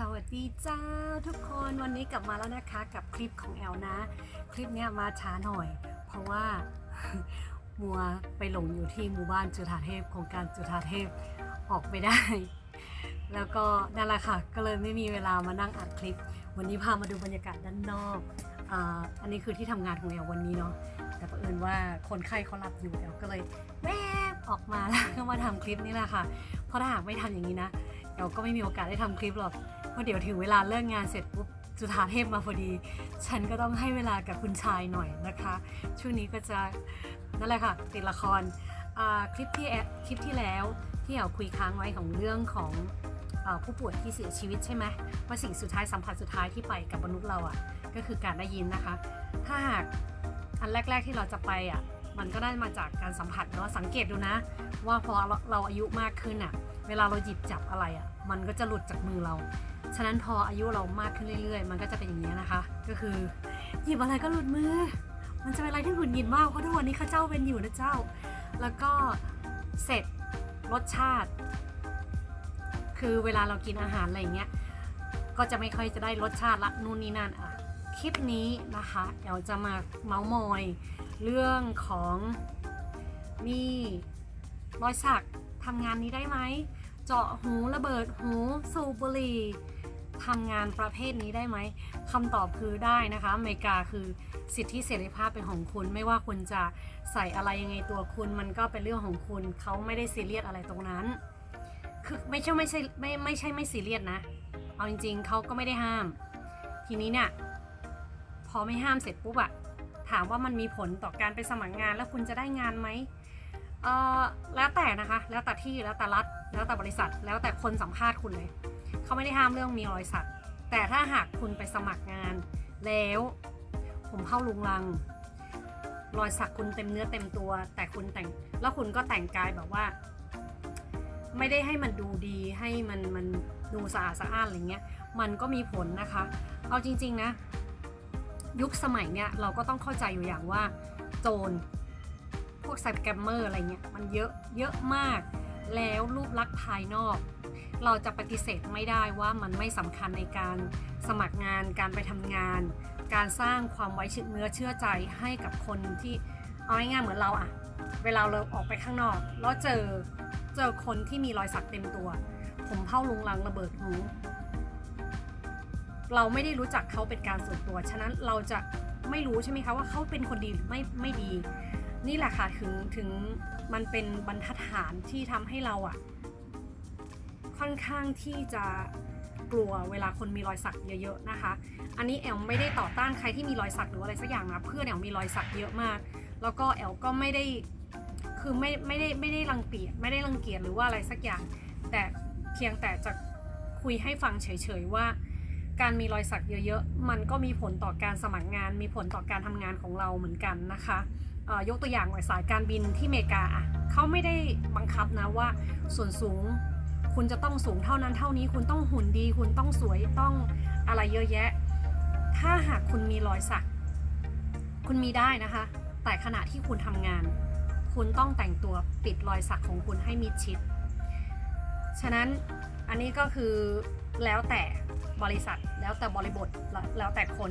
สวัสดีจ้าทุกคนวันนี้กลับมาแล้วนะคะกับคลิปของแอลนะ คลิปเนี้ยมาช้าหน่อย เพราะว่า มัวไปหลงอยู่ที่หมู่บ้านจุฑาเทพโครงการจุฑาเทพออกไม่ได้ แล้วก็นั่นแหละค่ะ ก็เลยไม่มีเวลามานั่งอัดคลิป วันนี้พามาดูบรรยากาศด้านนอกอ,อันนี้คือที่ทำงานของแอลวันนี้เนาะแต่ประเอิญว่าคนไข้เขาหลับอยู่แอลก็เลยแวบออกมาแล้วก็มาทำคลิปนี่แหละค่ะเพราะถ้าหากไม่ทำอย่างนี้นะ เดี๋ยวก็ไม่มีโอกาสได้ทำคลิปหรอกเพราะเดี๋ยวถึงเวลาเลิกงานเสร็จปุ๊บจุธาเทพมาพอดี ฉันก็ต้องให้เวลากับคุณชายหน่อยนะคะ ช่วงนี้ก็จะนั่นแหละค่ะ ติดละครคลิปที่คลิปที่แล้วที่เราคุยค้างไว้ของเรื่องของอผู้ป่วยที่เสียชีวิตใช่ไหมว่าสิ่งสุดท้ายสัมผัสสุดท้ายที่ไปกับมนุษย์เราอะก็คือการได้ยินนะคะ ถ้าหากอันแรก ๆที่เราจะไปอะมันก็ได้มาจากการสัมผัสเนาะสังเกตดูนะ ว่าพอเราเราอายุมากขึ้นอะ เวลาเราหยิบจับอะไรอะมันก็จะหลุดจากมือเรา ฉะนั้นพออายุเรามากขึ้นเรื่อยๆ มันก็จะเป็นอย่างนี้นะคะ ก็คือหยิบอะไรก็หลุดมือ มันจะเป็นอะไรที่หงุดหงิดมากเพราะทุกวันนี้ข้าเจ้าเป็นอยู่นะเจ้า แล้วก็เสร็จรสชาติ คือเวลาเรากินอาหารอะไรอย่างเงี้ยก็จะไม่ค่อยจะได้รสชาติละนู่นนี่นั่นอะคลิปนี้นะคะเดี๋ยวจะมาเมาส์มอยเรื่องของนี่รอยสัก ทำงานนี้ได้ไหม เจาะหูระเบิดหูสูบบุหรี่ทำงานประเภทนี้ได้ไหมคำตอบคือได้นะคะอเมริกาคือสิทธิเสรีภาพเป็นของคุณ ไม่ว่าคุณจะใส่อะไรยังไงตัวคุณ มันก็เป็นเรื่องของคุณเขาไม่ได้ซีเรียสอะไรตรงนั้น คือไม่ใช่ไม่ใช่ไม่ไม่ใช่ไม่ซีเรียสนะ เอาจริง ๆเขาก็ไม่ได้ห้าม ทีนี้เนี่ยพอไม่ห้ามเสร็จปุ๊บอะถามว่ามันมีผลต่อการไปสมัครงานแล้วคุณจะได้งานไหม เอ่อแล้วแต่นะคะ แล้วแต่ที่แล้วแต่รัฐ แล้วแต่บริษัท แล้วแต่คนสัมภาษณ์คุณเลย เขาไม่ได้ห้ามเรื่องมีรอยสัก แต่ถ้าหากคุณไปสมัครงานแล้ว ผมเข้าลุงลัง รอยสักคุณเต็มเนื้อเต็มตัว แต่คุณแต่ง แล้วคุณก็แต่งกายแบบว่า ไม่ได้ให้มันดูดีให้มันมันดูสะอาดสะอ้านอะไรเงี้ย มันก็มีผลนะคะ เอาจริง ๆนะ ยุคสมัยเนี่ยเราก็ต้องเข้าใจอยู่อย่างว่า โจร กไซแกมเมอร์อะไรเงี้ยมันเยอะเยอะมาก แล้วรูปลักษณ์ภายนอก เราจะปฏิเสธไม่ได้ว่ามันไม่สำคัญในการสมัครงานการไปทำงาน การสร้างความไว้เนื้อเชื่อใจให้กับคนที่เอาง่ายๆเหมือนเราอะเวลาเราออกไปข้างนอกแล้วเจอเจอคนที่มีรอยสักเต็มตัว ผมเผ้าลุงลังระเบิดหูเราไม่ได้รู้จักเขาเป็นการส่วนตัว ฉะนั้นเราจะไม่รู้ใช่ไหมคะว่าเขาเป็นคนดีหรือไม่ไม่ดี นี่แหละค่ะถึงถึงมันเป็นบรรทัดฐานที่ทำให้เราอะค่อนข้างที่จะกลัวเวลาคนมีรอยสักเยอะๆนะคะ อันนี้แอลไม่ได้ต่อต้านใครที่มีรอยสักหรืออะไรสักอย่างนะเพื่อนแอลมีรอยสักเยอะมาก แล้วก็แอลก็ไม่ได้คือไม่ไม่ได้ไม่ได้รังเกียจไม่ได้รังเกียจหรือว่าอะไรสักอย่าง แต่เพียงแต่จะคุยให้ฟังเฉยๆว่า การมีรอยสักเยอะๆมันก็มีผลต่อการสมัครงาน มีผลต่อการทำงานของเราเหมือนกันนะคะ ยกตัวอย่างหน่อยสายการบินที่อเมริกาอะเขาไม่ได้บังคับนะว่าส่วนสูงคุณจะต้องสูงเท่านั้นเท่านี้คุณต้องหุ่นดี คุณต้องสวยต้องอะไรเยอะแยะ ถ้าหากคุณมีรอยสัก คุณมีได้นะคะ แต่ขณะที่คุณทำงาน คุณต้องแต่งตัวปิดรอยสักของคุณให้มิดชิด ฉะนั้นอันนี้ก็คือแล้วแต่บริษัทแล้วแต่บริบทแล้วแต่คน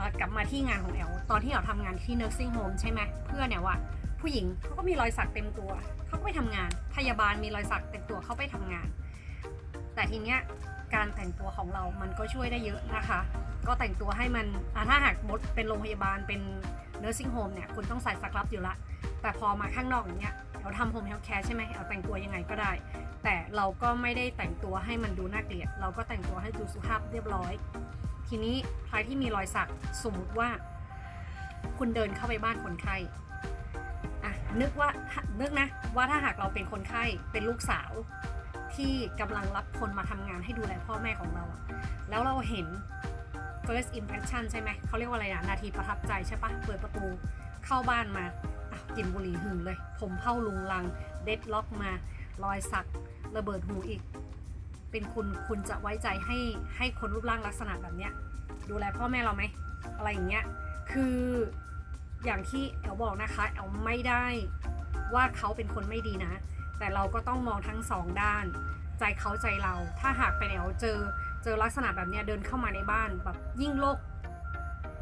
มากลับมาที่งานของแอลตอนที่เราทำงานที่ nursing home ใช่ไหมเพื่อนเนี่ยว่าผู้หญิงเขาก็มีรอยสักเต็มตัวเขาก็ไปทำงาน พยาบาลมีรอยสักเต็มตัวเขาไปทำงาน แต่ทีเนี้ยการแต่งตัวของเรามันก็ช่วยได้เยอะนะคะ ก็แต่งตัวให้มันถ้าหากมดเป็นโรงพยาบาลเป็น nursing home เนี่ยคุณต้องใส่สครับอยู่ละ แต่พอมาข้างนอกอย่างเงี้ยเราทำ home health care ใช่ไหมเอาแต่งตัวยังไงก็ได้ แต่เราก็ไม่ได้แต่งตัวให้มันดูน่าเกลียด เราก็แต่งตัวให้ดูสุภาพเรียบร้อย ทีนี้ใครที่มีรอยสักสมมุติว่า คุณเดินเข้าไปบ้านคนไข้อะนึกว่านึกนะว่าถ้าหากเราเป็นคนไข้เป็นลูกสาวที่กำลังรับคนมาทำงานให้ดูแลพ่อแม่ของเรา แล้วเราเห็น first impression ใช่ไหม เขาเรียกว่าอะไรนะนาทีประทับใจใช่ปะเปิดประตูเข้าบ้านมาอะกลินบุหรี่หึงเลย ผมเผ้าลุงลัง เด็ดล็อกมา รอยสัก ระเบิดหูอีก เป็นคุณคุณจะไว้ใจให้ให้คนรูปร่างลักษณะแบบเนี้ยดูแลพ่อแม่เราไหมอะไรอย่างเงี้ยคืออย่างที่แอลบอกนะคะแอลไม่ได้ว่าเขาเป็นคนไม่ดีนะ แต่เราก็ต้องมองทั้งสองด้าน ใจเขาใจเรา ถ้าหากไปแอลเจอเจอลักษณะแบบเนี้ยเดินเข้ามาในบ้านแบบยิ่งโลก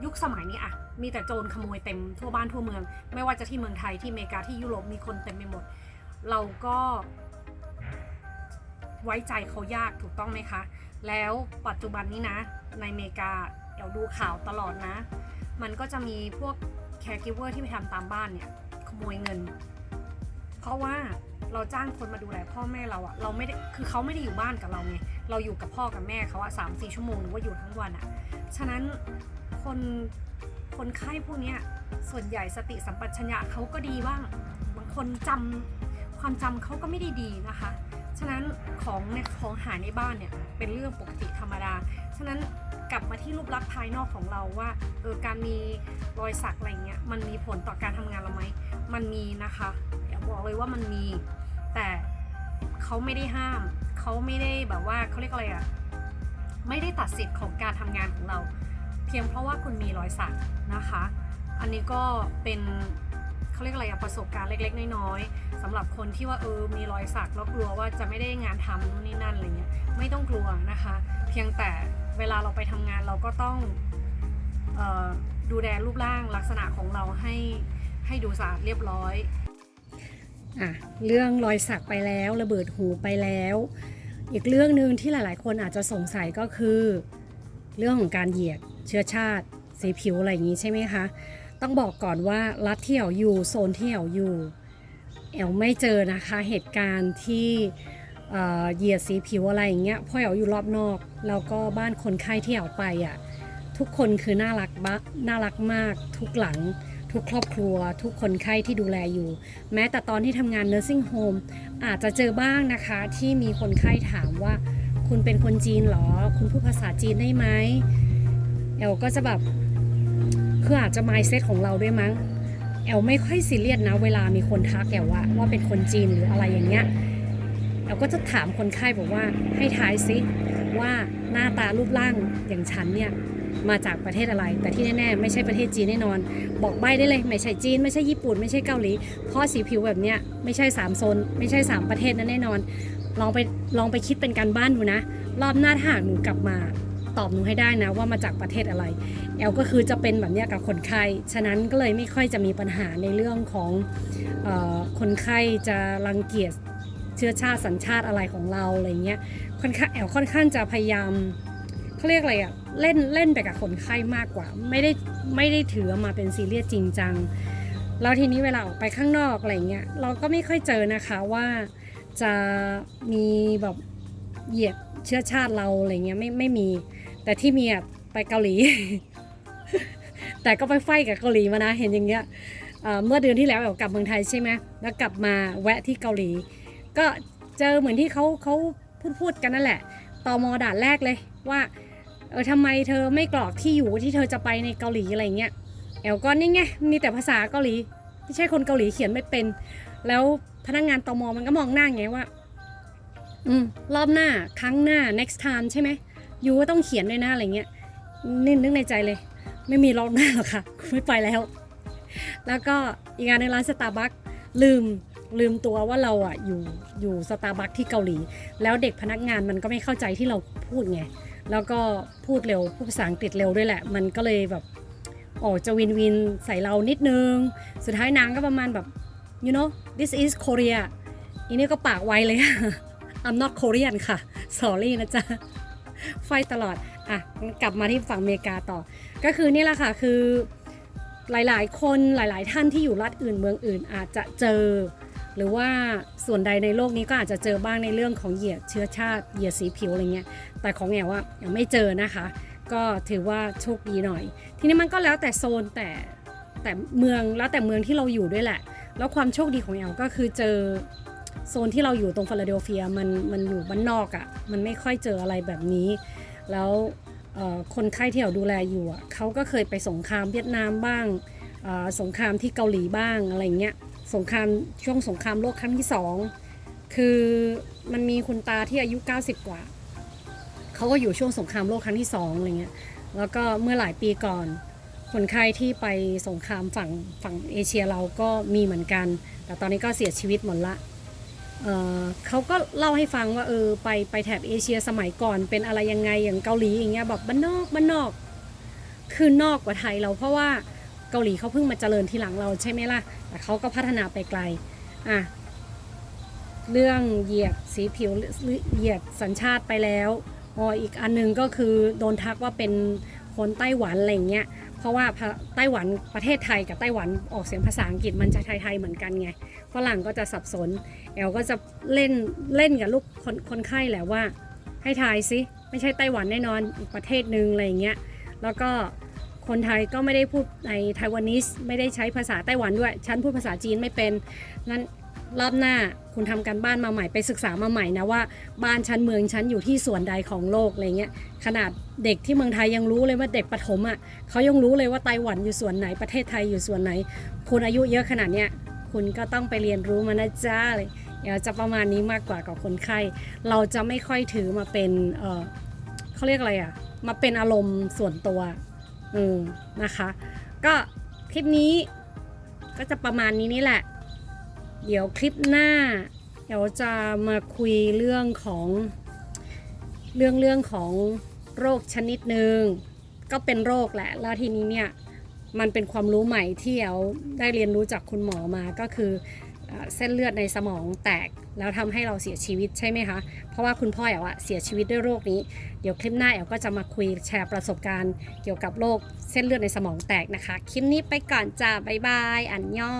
ยุคสมัยนี้อะมีแต่โจรขโมยเต็มทั่วบ้านทั่วเมือง ไม่ว่าจะที่เมืองไทยที่อเมริกาที่ยุโรปมีคนเต็มไปหมด เราก็ ไว้ใจเขายากถูกต้องไหมคะ แล้วปัจจุบันนี้นะ ในอเมริกาเดี๋ยวดูข่าวตลอดนะ มันก็จะมีพวกแคร์กิเวอร์ที่ไปทำตามบ้านเนี่ย ขโมยเงิน เพราะว่าเราจ้างคนมาดูแลพ่อแม่เราอะเราไม่ได้คือเขาไม่ได้อยู่บ้านกับเราไงเราอยู่กับพ่อกับแม่เขาอะสามสี่ชั่วโมงหรือว่าอยู่ทั้งวันอะฉะนั้นคนคนไข้พวกเนี้ยส่วนใหญ่สติสัมปชัญญะเขาก็ดีบ้าง บางคนจำความจำเขาก็ไม่ได้ดีนะคะ ฉะนั้นของเนี่ยของหายในบ้านเนี่ยเป็นเรื่องปกติธรรมดา ฉะนั้นกลับมาที่รูปลักษณ์ภายนอกของเราว่าเออการมีรอยสักอะไรเงี้ยมันมีผลต่อการทำงานเราไหมมันมีนะคะเดี๋ยวบอกเลยว่ามันมี แต่เขาไม่ได้ห้ามเขาไม่ได้แบบว่าเขาเรียกอะไรอะไม่ได้ตัดสิทธิ์ของการทำงานของเรา เพียงเพราะว่าคุณมีรอยสักนะคะ อันนี้ก็เป็น เขาเรียกอะไรอะประสบการณ์เล็ก ๆ น้อยๆสำหรับคนที่ว่าเออมีรอยสักแล้วกลัวว่าจะไม่ได้งานทำนู่นนี่นั่นอะไรเงี้ยไม่ต้องกลัวนะคะ เพียงแต่เวลาเราไปทำงานเราก็ต้องออดูแลรูปร่างลักษณะของเราให้ให้ดูสะอาดเรียบร้อยอะเรื่องรอยสักไปแล้วระเบิดหูไปแล้ว อีกเรื่องหนึ่งที่หลาย ๆ คนอาจจะสงสัยก็คือ เรื่องของการเหยียดเชื้อชาติสีผิวอะไรอย่างนี้ใช่ไหมคะ ต้องบอกก่อนว่ารัฐที่แอลอยู่โซนที่แอลอยู่แอลไม่เจอนะคะเหตุการณ์ที่เหยียดสีผิวอะไรอย่างเงี้ยเพราะแอลอยู่รอบนอกแล้วก็บ้านคนไข้ที่แอลไปอะทุกคนคือน่ารักบะน่ารักมาก ทุกหลัง ทุกครอบครัว ทุกคนไข้ที่ดูแลอยู่ แม้แต่ตอนที่ทำงาน nursing home อาจจะเจอบ้างนะคะที่มีคนไข้ถามว่า คุณเป็นคนจีนเหรอ คุณพูดภาษาจีนได้ไหมแอลก็จะแบบ คืออาจจะ mindset ของเราด้วยมั้ง แอลไม่ค่อยซีเรียสนะ เวลามีคนทักแอลว่าว่าเป็นคนจีนหรืออะไรอย่างเงี้ย แอลก็จะถามคนไข้บอกว่าให้ทายซิว่าหน้าตารูปร่างอย่างฉันเนี่ยมาจากประเทศอะไร แต่ที่แน่ๆไม่ใช่ประเทศจีนแน่นอน บอกใบได้เลยไม่ใช่จีนไม่ใช่ญี่ปุ่นไม่ใช่เกาหลี เพราะสีผิวแบบเนี้ยไม่ใช่สามโซนไม่ใช่สามประเทศนั้นแน่นอน ลองไปลองไปคิดเป็นการบ้านดูนะ รอบหน้าถ้าหากหนูกลับมา ตอบหนูให้ได้นะว่ามาจากประเทศอะไร แอลก็คือจะเป็นแบบนี้กับคนไข้ ฉะนั้นก็เลยไม่ค่อยจะมีปัญหาในเรื่องของออคนไข้จะรังเกียจเชื้อชาติสัญชาติอะไรของเราอะไรเงี้ยค่อนข้างแอลค่อนข้างจะพยายามเขาเรียกอะไรอะเล่นเล่นไปกับคนไข้มากกว่า ไม่ได้ไม่ได้ถือมาเป็นซีเรียสจริงจังแล้วทีนี้เวลาออกไปข้างนอกอะไรเงี้ยเราก็ไม่ค่อยเจอนะคะว่าจะมีแบบเหยียดเชื้อชาติเราอะไรเงี้ยไม่ไม่มี แต่ที่มีอะไปเกาหลี แต่ก็ไปไฟกับเกาหลีมานะ เห็นอย่างเงี้ยเมื่อเดือนที่แล้วแอบกลับเมืองไทยใช่ไหมแล้วกลับมาแวะที่เกาหลี ก็เจอเหมือนที่เขาเขาพูดพูดกันนั่นแหละตอมอด่านแรกเลยว่าเออทำไมเธอไม่กรอกที่อยู่ที่เธอจะไปในเกาหลีอะไรเงี้ยแอลก็นี่ไงมีแต่ภาษาเกาหลีไม่ใช่คนเกาหลีเขียนไม่เป็น แล้วพนักงานตอมอมันก็มองหน้าไงว่า อืมรอบหน้าครั้งหน้า next time ใช่ไหม ยูก็ต้องเขียนด้วยนะอะไรเงี้ยนี่นึกในใจเลย ไม่มีรอบหน้าหรอกค่ะไม่ไปแล้ว แล้วก็อีกงานในร้านสตาร์บัคลืมลืมตัวว่าเราอะอยู่อยู่สตาร์บัคที่เกาหลี แล้วเด็กพนักงานมันก็ไม่เข้าใจที่เราพูดไงแล้วก็พูดเร็วพูดภาษาอังกฤษเร็วด้วยแหละ มันก็เลยแบบโอ้จะวินวินใส่เรานิดนึง สุดท้ายนางก็ประมาณแบบ you know this is Korea อีนี่ก็ปากไวเลย I'm not Korean ค่ะ sorry นะจ๊ะ ไฟตลอด อะ กลับมาที่ฝั่งอเมริกาต่อ ก็คือนี่แหละค่ะ คือหลายๆ คนหลายๆ ท่านที่อยู่รัฐอื่นเมืองอื่นอาจจะเจอ หรือว่าส่วนใดในโลกนี้ก็อาจจะเจอบ้างในเรื่องของเหยียดเชื้อชาติเหยียดสีผิวอะไรเงี้ย แต่ของแอลว่ายังไม่เจอนะคะ ก็ถือว่าโชคดีหน่อย ทีนี้มันก็แล้วแต่โซนแต่แต่เมืองแล้วแต่เมืองที่เราอยู่ด้วยแหละ แล้วความโชคดีของแอลก็คือเจอ โซนที่เราอยู่ตรงฟิลาเดลเฟียมันมันอยู่บ้านนอกอะ่ะมันไม่ค่อยเจออะไรแบบนี้ แล้วคนไข้ที่แอลดูแลอยู่อะเขาก็เคยไปสงครามเวียดนามบ้างสงครามที่เกาหลีบ้างอะไรเงี้ยสงครามช่วงสงครามโลกครั้งที่สองคือมันมีคุณตาที่อายุ 90 กว่าเขาก็อยู่ช่วงสงครามโลกครั้งที่สองอะไรเงี้ยแล้วก็เมื่อหลายปีก่อนคนไข้ที่ไปสงครามฝั่งฝั่งเอเชียเราก็มีเหมือนกัน แต่ตอนนี้ก็เสียชีวิตหมดละ เเขาก็เล่าให้ฟังว่าเออไปไปแถบเอเชียสมัยก่อนเป็นอะไรยังไงอย่างเกาหลีอย่างเงี้ยแบบบ้านนอกบ้านนอก คือนอกกว่าไทยเราเพราะว่าเกาหลีเขาเพิ่งมาเจริญทีหลังเราใช่ไหมล่ะแต่เขาก็พัฒนาไปไกลอะเรื่องเหยียดสีผิวเหยียดสัญชาติไปแล้วอ๋ออีกอันหนึงก็คือโดนทักว่าเป็นคนไต้หวันอะไรเงี้ย เพราะว่าไต้หวันประเทศไทยกับไต้หวันออกเสียงภาษาอังกฤษมันจะไทยๆเหมือนกันไงฝรั่งก็จะสับสนแอลก็จะเล่นเล่นกับลูกคนคนไข้แหละว่า ให้ทายสิไม่ใช่ไต้หวันแน่นอนอีกประเทศหนึ่งอะไรอย่างเงี้ยแล้วก็คนไทยก็ไม่ได้พูดในไต้หวันนิสไม่ได้ใช้ภาษาไต้หวันด้วย ฉันพูดภาษาจีนไม่เป็นงั้น รอบหน้าคุณทำการบ้านมาใหม่ไปศึกษามาใหม่นะว่าบ้านฉันเมืองฉันอยู่ที่ส่วนใดของโลกอะไรเงี้ยขนาดเด็กที่เมืองไทยยังรู้เลยว่าเด็กประถมอะเขายังรู้เลยว่าไต้หวันอยู่ส่วนไหนประเทศไทยอยู่ส่วนไหน คุณอายุเยอะขนาดเนี้ยคุณก็ต้องไปเรียนรู้มานะจ้าเลยเดี๋ยวจะประมาณนี้มากกว่ากับคนไข้เราจะไม่ค่อยถือมาเป็นเออเขาเรียกอะไรอะ่ะมาเป็นอารมณ์ส่วนตัวเออนะคะ ก็คลิปนี้ก็จะประมาณนี้นี่แหละ เดี๋ยวคลิปหน้า เดี๋ยวจะมาคุยเรื่องของ เรื่องเรื่องของโรคชนิดหนึ่งก็เป็นโรคแหละ แล้วทีนี้เนี่ยมันเป็นความรู้ใหม่ที่เอลได้เรียนรู้จากคุณหมอมาก็คือเส้นเลือดในสมองแตกแล้วทำให้เราเสียชีวิตใช่ไหมคะ เพราะว่าคุณพ่อแอลอะเสียชีวิตด้วยโรคนี้ เดี๋ยวคลิปหน้าแอลก็จะมาคุยแชร์ประสบการณ์เกี่ยวกับโรคเส้นเลือดในสมองแตกนะคะ คลิปนี้ไปก่อนจ้าบ๊ายบาย อันยอ